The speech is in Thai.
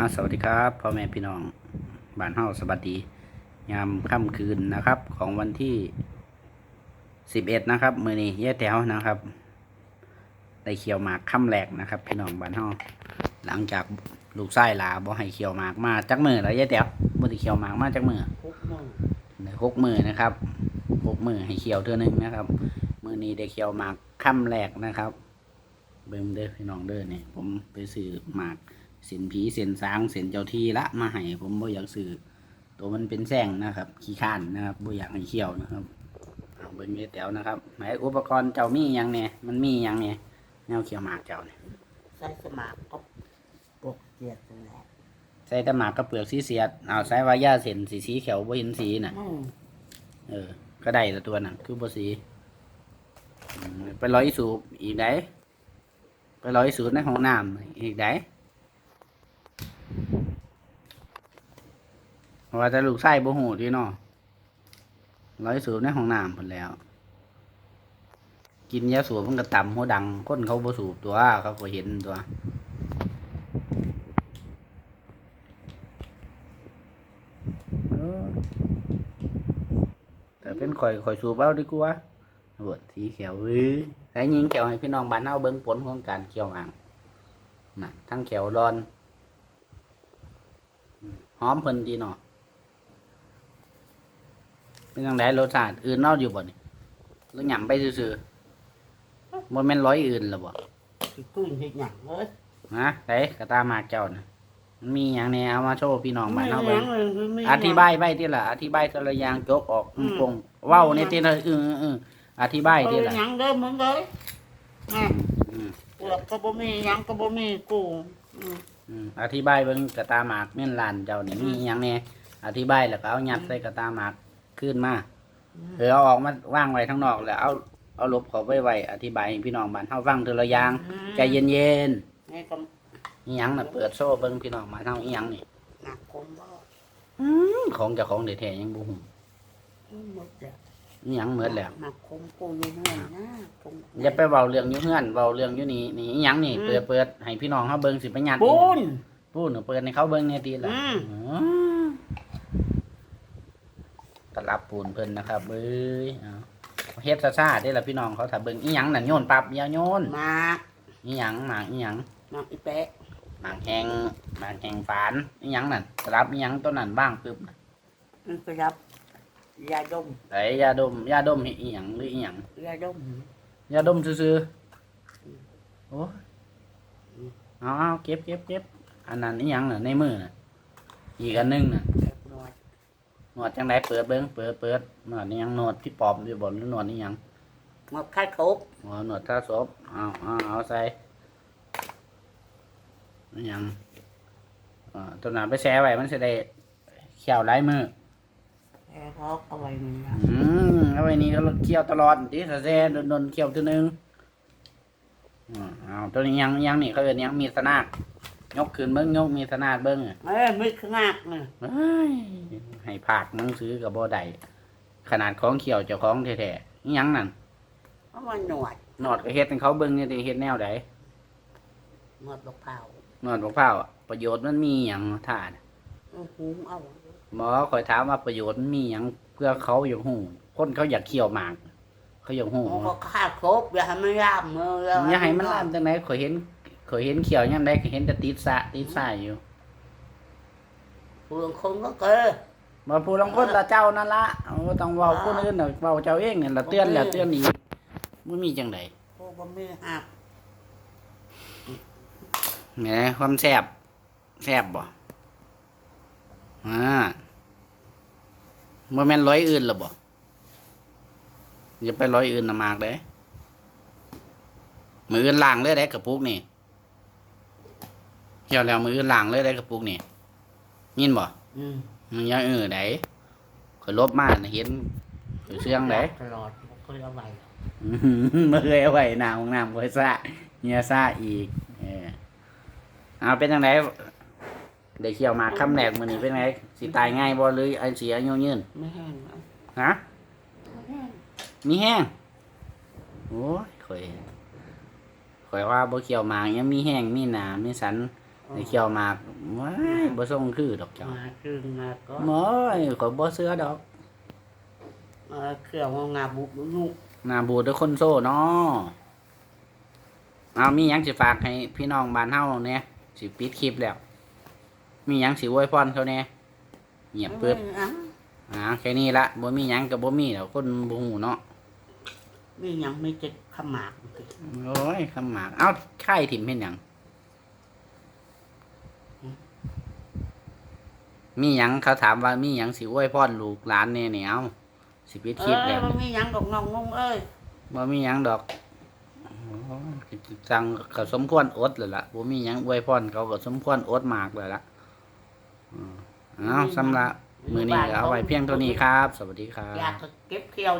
อ่าสวัสดีครับพ่อแม่พี่น้องบ้านเฮาสวัสดี ยามค่ำคืนนะครับ ของวันที่สิบเอ็ดนะครับมือนี้แย่แถวนะครับได้เขียวหมากค่ำแรกนะครับพี่น้องบ้านเฮาหลังจากลูกไส้ลาบ่ให้เขียวหมากมาจักมือแล้วแย่แถวบ่ได้เขียวหมากมาจักมือคุกมึงได้หกมือนะครับหกมือให้เขียวเท่านึงนะครับมือนี้ได้เขียวหมากค่ำแรกนะครับ เบิ่งเด้อพี่น้องเด้อเนี่ยผมไปซื้อหมาก เส้นผีเส้นสางเส้นเจ้าที่ละมาให้ผมบ่อยากซื้อตัวมันเป็นแซงนะครับ ขี้ข้านนะครับบ่อยากให้เขียวนะครับเอาเบิ่งเด้อแต๋วนะครับไหนอุปกรณ์เจ้ามีหยังเนี่ยมันมีหยังเนี่ยแนวเขียวหมากเจ้าเนี่ยใส่สมากก็ปกเจียดนั่นแหละใส่แต่หมากกับเปลือกสีเสียดเอาใส่วายาเส้นสีสีเขียวบ่เห็นสีน่ะอืมเออ ก็ได้แต่ตัวนั้นคือบ่สีอืมไปร้อยสูบอีกได้ไปร้อยสูบในห้องน้ำอีกได้เพราะ ว่าแต่ลูกไส้บ่หูที่เนาะร้อยสูบในห้องน้ำพุ่นแล้ว กินยาสูบมันก็ต่ำหัวดังคนเขาบ่สูบตัวเขาก็เห็นตัวแต่เป็นข่อยข่อยสูบเอาดีกว่าบดสีเขียวเอ้ยแต่ยิงเขียวให้พี่น้องบ้านเฮาเบิ่งผลของการเขียวอ่างน่ะทั้งเขียวร้อน หอมเพิ่นดีเนาะเป็นจังไดรสชาติอื่นเนอกอยู่บ่นี่หรือหยำไปซื่อๆบ่แม่นร้อยอื่นหรอบ่คือกุ้งเห็ดหยังเลยฮะไสกระตาหมากเจ้าน่ะมันมีหยังแหน่เอามาโชว์พี่น้องบ้านเฮาไม่เบิ่งหยังเลยคือไม่หอธิบายไปที่ละอธิบายแต่ละอย่างจบออกอืมปงเว้าในที่ละเออเอออธิบายเอที่อละหยังเด้อมึงเลยอะอืมเปลือกก็บ่มีหยังก็บ่มีกูอืมอืม อธิบายเบิ่งกระตาหมากเม่นลานเจ้านี่มีหยังแหน่อธิบายแล้วก็เอายัดใส่กระตาหมากขึ้นมาเออเอาออกมาว่างไว้ข้างนอกแล้วเอาเอาลบเขาไว้ไว้อธิบายให้พี่น้องบ้านเฮาฟังทีละอย่างใจเย็นนี่ก็ๆอีหยังน่ะเปิดโซ่เบิ่งพี่น้องบ้านเฮาอีหยังนี่หนักคมบ่อืมของเจ้าของแท้ๆยังบ่ฮู้อืมหมดแล้ว อีหยังหมดแล้วหนักคมกูอยู่เมื่อยนะคมอย่าไปเว้าเรื่องอยู่เฮือนเว้าเรื่องอยู่นี่นี่อีหยังนี่ อืม เปิดเปิดให้พี่น้องเฮาเบิ่งสิไปยัดอีปูหยังนพูดหนูเปิดในเขาเบิ้งเนี่ยตีละอืม อ๋อตลับปูนเพิ่นนะครับเอ้ยเอาเฮ็ดซ่าๆได้ละพี่น้องเขาถ้าเบิ้งอีหยังน่ะโยนปับอยาโยนหมากอีหยังหมากอีหยัง หมากอีแปะหมากแหงหมากแหงฝานอีหยังนั่นตลับอีหยังตัวนั้นบ้างปึ๊บน่ะมันไปรับ ยาดมไอ้ยาดมยาดมเฮ็ดอีหยังหรืออีหยังยาดมยาดมซื่อๆโอ้ยเอาเอาเก็บเก็บเก็บอันนั้นอีหยังน่ะในมือน่ะอีกอันหนึงน่ะเล็กน้อยหนวดจังไดเปิดเบิ้งเปิดเปิดหนวดนี่ยังหนวดที่ปอบอยู่บนหรือหนวดนี่ยังหมดค่าครบอ๋อหนวดท่าศพเอาเอาเอาใส่นี่ยังอ่าตัวนั้นไปแช่ไว้มันจะได้เขียวลายมือ แค่พอกเอาไว้มันนะอืมเอาไว้นี่ก็เคี่ยวตลอดดิถ้าแช่โดนๆเคี่ยวตัวหนึงอ่าเอาตัวนี้ยังยังนี่เขาเรียกยังมีสนากยกขึ้นเบิ้งยกมีสนากเบิ้งอะ เอ้ยไม่ขนาดน่ะเอ้ยให้ผากหนังสือกับบ่ได้ขนาดของเขียวเจ้าของแท้ๆนี่ยังนั่นเอามาหนวดหนอดก็เฮ็ดให้เขาเบิ่งนี่ดิเฮ็ดแนวใดหนวดบักเผาหนอดบอกเผาวอะประโยชน์มันมีหยังท่าน่ะเอาหุงเอา หมอคอยถามว่าประโยชน์มันมีหยังเพื่อเขาอยากฮู้คนเขาอยากเคี่ยวหมาก เขาอยากฮู้โอ้ก็ค่าครบอย่าให้มันยามมืออย่าให้มันลามจังไดข่อยเห็นข่อยเห็นเขียวยามใดก็เห็นแต่ติดสะติดสายอยู่เปลืองคงก็เกิดบ่ผู้ลางคนละเจ้านั่นละเอาบ่ต้องเว้าคนอื่นน่ะเว้าเจ้าเองนี่ละเตือนแล้วเตือนอีกบ่มีจังไดพวกบ่มีหักแหมความแซ่บแซ่บบ่ อ่าบ่แม่นร้อยอื่นหรอบ่อย่าไปร้อยอื่นน่ะมากเด้มืออื่นล้างเลยได้กระปุกนี่เกี่ยวแล้วมืออื่นล้างเลยได้กระปุกนี่ยินบ่อืมมันยังเออได้ข่อยลบมาน่ะเห็นข่อยเสื่องได้ตลอดบ่เคยเอาไว้อื้อหือมาเคยเอาไว้หน้าห้องน้ำข่อยซ่าเฮียซ่าอีก เออเอาเป็นจังได ได้เขี่ยวหมากคำแรกมื้อนี้เป็นไงสิตายง่ายบ่หรืออันเสียอายุยืนไม่แห้งเอาฮะไม่แห้งมีแห้งโอ้ยข่อยข่อยว่าบ่เขี่ยวหมากยังมีแห้งมีหนามีสันได้เคี่ยวหมากว้ายบ่ส่งคือดอกจ้ามาคือมาก็หมอยขอยบ่เสื้อดอกมาเครื่องของงาบุกนุกหน้าบูดด้วยคนโซ่เนาะเอามีหยังสิฝากให้พี่น้องบ้านเฮาเนี่ยสิปิดคลิปแล้ว มีหยังสิอวยพรเขาเนี่ยเงียบปึ๊บอะอ่าแค่นี้ละบ่มีหยังกับบ่มีแล้วคนบ่ฮู้เนาะมีหยังไม่เจ็ดขมากโอ้ยคำหมากเอ้าค่ายถิ่มเห็นหยังมีหยังเขาถามว่ามีหยังสิอวยพรลูกหลานเนี่ยเนี่ยเอาสิปิดเอคลิปอแล้วมันมีหยังดอกน้องงงเอ้ยบ่มีหยังดอกโอ้ยจังก็สมควรอดเลยล่ะบ่มีหยังอวยพรเขาก็สมควรอดหมากเลยล่ะอืมเอาสำหรับมือนี้ก็เอาไว้เพียงเท่านี้ครับ สวัสดีครับ อยากจะเก็บเขียว